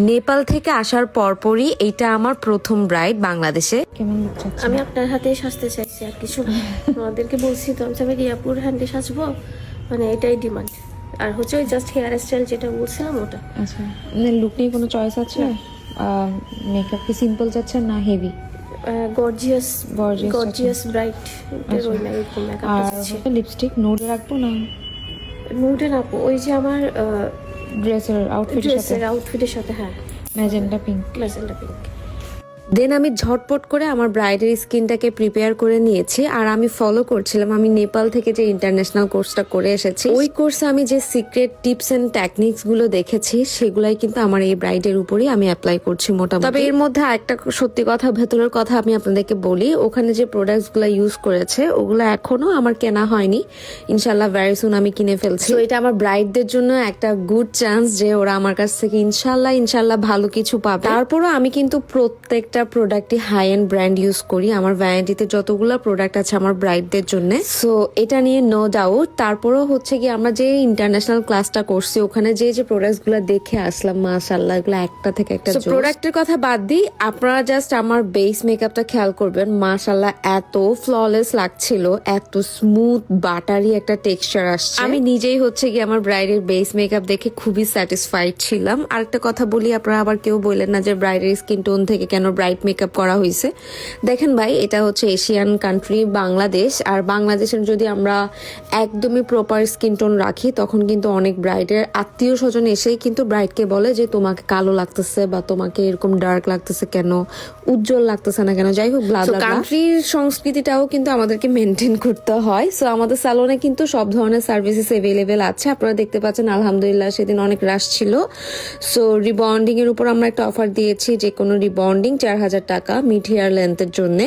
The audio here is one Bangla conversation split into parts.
নেপাল থেকে আসার পরপরই এটা আমার প্রথম ব্রাইড বাংলাদেশে। কেমন আমি আপনার হাতে সাজতে চাইছি আর কিছু না। আমাদেরকে বলছি তো আমি আমি রিয়াপুর হ্যান্ডে সাজবো? মানে এটাই ডিমান্ড আর হচ্ছে ওই জাস্ট হেয়ার স্টাইল যেটা বলছিলাম ওটা। আচ্ছা। লুক নিয়ে কোনো চয়েস আছে? মেকআপ কি সিম্পল চাচ্ছেন না হেভি গর্জিয়াস গর্জিয়াস ব্রাইট আর লিপস্টিক নোডে রাখব না? নোডে রাখব। ওই যে আমার ড্রেসের আউটফিটের সাথে। ড্রেসের আউটফিটের সাথে হ্যাঁ। Magenta pink magenta pink then আমি ঝটপট করে আমার ব্রাইডের স্কিনটাকে প্রিপেয়ার করে নিয়েছি আর আমি ফলো করছিলাম। আমি নেপাল থেকে যে ইন্টারন্যাশনাল কোর্সটা করে এসেছি, ওই কোর্সে আমি যে সিক্রেট টিপস অ্যান্ড টেকনিক্সগুলো দেখেছি, সেগুলাই কিন্তু আমার এই ব্রাইডের উপরই আমি অ্যাপ্লাই করছি মোটামুটি। তবে এর মধ্যে একটা সত্যি কথা, ভেতরের কথা আমি আপনাদেরকে বলি, ওখানে যে প্রোডাক্টসগুলো ইউজ করেছে, ওগুলো এখনও আমার কেনা হয়নি। ইনশাল্লাহ ভেরি সুন আমি কিনে ফেলছি। তো এটা আমার ব্রাইডদের জন্য একটা গুড চান্স যে ওরা আমার কাছ থেকে ইনশাল্লাহ ইনশাল্লাহ ভালো কিছু পাবে। তারপরও আমি কিন্তু প্রত্যেকটা প্রোডাক্টই হাই এন্ড ব্র্যান্ড ইউজ করি। আমার ভ্যারাইটিতে যতগুলো প্রোডাক্ট আছে আমার ব্রাইডদের জন্য। সো এটা নিয়ে নো ডাউট তারপরও হচ্ছে কি আমরা যে ইন্টারন্যাশনাল ক্লাসটা করছি ওখানে যে যে প্রোডাক্টসগুলো দেখে আসলাম মাশাল্লাহ এগুলো একটা থেকে একটা প্রোডাক্টের কথা বাদ দিই আপনারা জাস্ট আমার বেস মেকআপটা খেয়াল করবেন মাশাল্লাহ এত ফ্ললেস লাগছিল এত স্মুথ বাটারি একটা টেক্সচার আসছে। আমি নিজেই হচ্ছে কি আমার ব্রাইডের বেস মেকআপ দেখে খুবই স্যাটিসফাইড ছিলাম। আরেকটা কথা বলি আপনারা আবার কেউ বললেন না যে ব্রাইডের স্কিন টোন থেকে কেন ব্রাইট মেকআপ করা হয়েছে দেখেন ভাই এটা হচ্ছে এশিয়ান কান্ট্রি বাংলাদেশ। আর বাংলাদেশের যদি আমরা একদমই প্রপার স্কিন টোন রাখি তখন কিন্তু অনেক ব্রাইডের আত্মীয় স্বজন এসেই কিন্তু ব্রাইডকে বলে যে তোমাকে কালো লাগতেছে বা তোমাকে এরকম ডার্ক লাগতেছে কেন? উজ্জ্বল লাগতেছে না কেন? যাই হোক কান্ট্রির সংস্কৃতিটাও কিন্তু আমাদেরকে মেনটেন করতে হয়। সো আমাদের স্যালনে কিন্তু সব ধরনের সার্ভিসেস এভেলেবেল আছে। আপনারা দেখতে পাচ্ছেন আলহামদুলিল্লাহ সেদিন অনেক রাশ ছিল। সো রিবন্ডিং এর উপর আমরা একটা অফার দিয়েছি যে কোনো রিবন্ডিং চার হাজার টাকা মিড হেয়ার লেন্থের জন্য।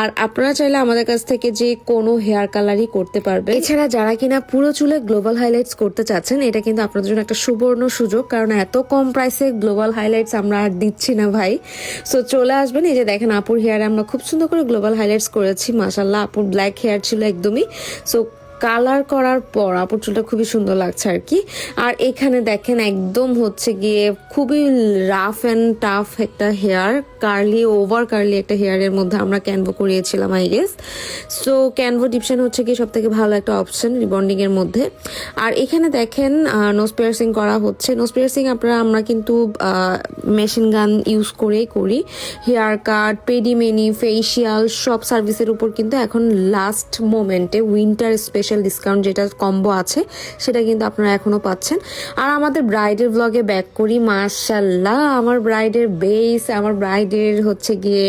আর আপনারা চাইলে আমাদের কাছ থেকে যে কোনো হেয়ার কালারই করতে পারবে এছাড়া যারা কিনা পুরো চুলে গ্লোবাল হাইলাইটস করতে চাচ্ছেন, এটা কিন্তু আপনাদের জন্য একটা সুবর্ণ সুযোগ, কারণ এত কম প্রাইসে গ্লোবাল হাইলাইটস আমরা আর দিচ্ছি না ভাই। সো চলে আসবেন, এই যে দেখেন আপুর হেয়ারে আমরা খুব সুন্দর করে গ্লোবাল হাইলাইটস করেছি মাসাল্লাহ আপুর ব্ল্যাক হেয়ার ছিল একদমই। সো কালার করার পর আপুর চুলটা খুবই সুন্দর লাগছে আর কি। আর এখানে দেখেন একদম হচ্ছে গিয়ে খুবই রাফ অ্যান্ড টাফ একটা হেয়ার কার্লি ওভার কার্লি একটা হেয়ারের মধ্যে আমরা ক্যানভো করিয়েছিলাম আই গেস সো ক্যানভো ডিপশন হচ্ছে কি সব থেকে ভালো একটা অপশন রিবন্ডিংয়ের মধ্যে। আর এখানে দেখেন নোজ পিয়ার্সিং করা হচ্ছে। নোজ পিয়ার্সিং আপনারা, আমরা কিন্তু মেশিন গান ইউজ করেই করি। হেয়ার কাট পেডিমেনি ফেসিয়াল সব সার্ভিসের উপর কিন্তু এখন লাস্ট মোমেন্টে উইন্টার স্পেশাল ডিসকাউন্ট যেটা কম্বো আছে, সেটা কিন্তু আপনারা এখনও পাচ্ছেন। আর আমাদের ব্রাইডের ব্লগে ব্যাক করি মার্শাল্লাহ আমার ব্রাইডের বেস আমার ব্রাইডের হচ্ছে গিয়ে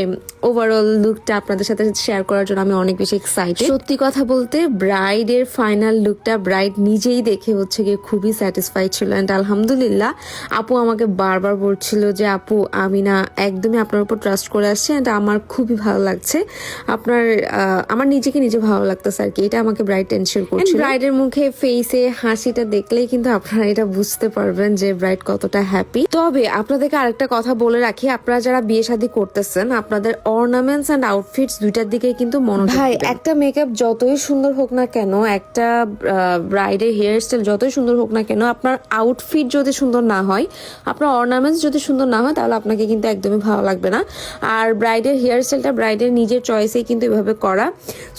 ওভারঅল লুকটা আপনাদের সাথে শেয়ার করার জন্য আমি অনেক বেশি এক্সাইটেড সত্যি কথা বলতে ব্রাইডের ফাইনাল লুকটা ব্রাইড নিজেই দেখে হচ্ছে গিয়ে খুবই স্যাটিসফাইড ছিল। অ্যান্ড আলহামদুলিল্লাহ, আপু আমাকে বারবার বলছিল যে, আপু, আমি না একদমই আপনার উপর ট্রাস্ট করে আসছি অ্যান্ড আমার খুবই ভালো লাগছে। আপনার আমার নিজেকে নিজে ভালো লাগতেছে আর কি। এটা আমাকে ব্রাইড টেনশন করছে ব্রাইডের মুখে ফেসে হাসিটা দেখলেই কিন্তু আপনারা এটা বুঝতে পারবেন যে ব্রাইড কতটা হ্যাপি তবে আপনাদেরকে আরেকটা কথা বলে রাখি আপনারা যারা বিয়ে শাদী করতেছেন আপনাদের অর্নামেন্টস অ্যান্ড আউটফিটস দুইটার দিকে কিন্তু মনোযোগ ভাই একটা মেকআপ যতই সুন্দর হোক না কেন একটা ব্রাইডের হেয়ার স্টাইল যতই সুন্দর হোক না কেন আপনার আউটফিট যদি সুন্দর না হয় আপনার অর্নামেন্টস যদি সুন্দর না হয় তাহলে আপনাকে কিন্তু একদমই ভালো লাগবে না। আর ব্রাইডের হেয়ার স্টাইলটা ব্রাইডের নিজের চয়েসেই কিন্তু এভাবে করা।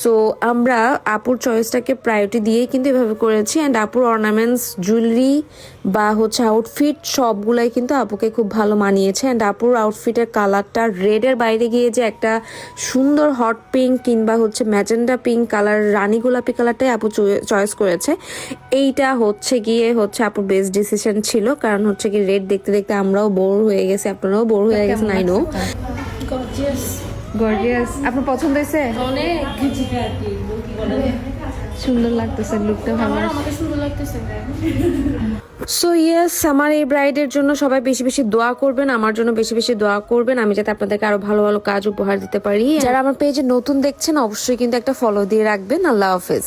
সো আমরা আপুর চয়েসটাকে প্রায়োরিটি দিয়েই কিন্তু এভাবে করেছি। অ্যান্ড আপুর অর্নামেন্টস জুয়েলারি বা হচ্ছে আউটফিট সবগুলাই কিন্তু আপুকে খুব ভালো মানিয়েছে। অ্যান্ড আপুর আউটফিটের কালারটা রেডের বাইরে গিয়ে যে একটা সুন্দর হট পিঙ্ক কিংবা হচ্ছে ম্যাজেন্ডা পিঙ্ক কালার রানী গোলাপি কালারটাই আপু চয়েস করেছে। এইটা হচ্ছে গিয়ে হচ্ছে আপুর বেস্ট ডিসিশন ছিল। কারণ হচ্ছে কি রেড দেখতে দেখতে আমরাও বোর হয়ে গেছি আপনারাও বোর হয়ে গেছেন আই নো গর্জিয়াস আপনার পছন্দ হয়েছে? অনেক সুন্দর লাগতেছে লুকটা ভালো সুন্দর লাগতেছে সো ইয়েস আমার এই ব্রাইডের জন্য সবাই বেশি বেশি দোয়া করবেন আমার জন্য বেশি বেশি দোয়া করবেন আমি যাতে আপনাদেরকে আরও ভালো ভালো কাজ উপহার দিতে পারি। যারা আমার পেজে নতুন দেখছেন অবশ্যই কিন্তু একটা ফলো দিয়ে রাখবেন। আল্লাহ হাফেজ।